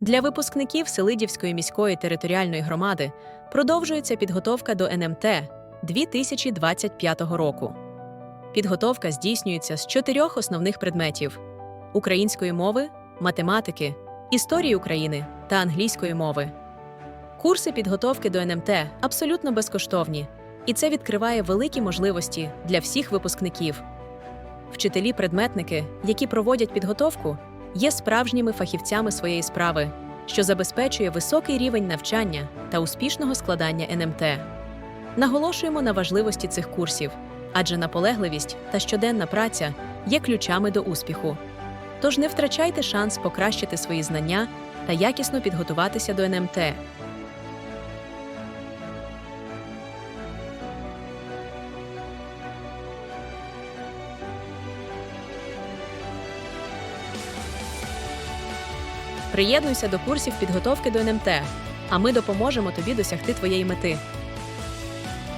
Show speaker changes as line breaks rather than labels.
Для випускників Селидівської міської територіальної громади продовжується підготовка до НМТ 2025 року. Підготовка здійснюється з чотирьох основних предметів: української мови, математики, історії України та англійської мови. Курси підготовки до НМТ абсолютно безкоштовні, і це відкриває великі можливості для всіх випускників. Вчителі-предметники, які проводять підготовку, є справжніми фахівцями своєї справи, що забезпечує високий рівень навчання та успішного складання НМТ. Наголошуємо на важливості цих курсів, адже наполегливість та щоденна праця є ключами до успіху. Тож не втрачайте шанс покращити свої знання та якісно підготуватися до НМТ. Приєднуйся до курсів підготовки до НМТ, а ми допоможемо тобі досягти твоєї мети.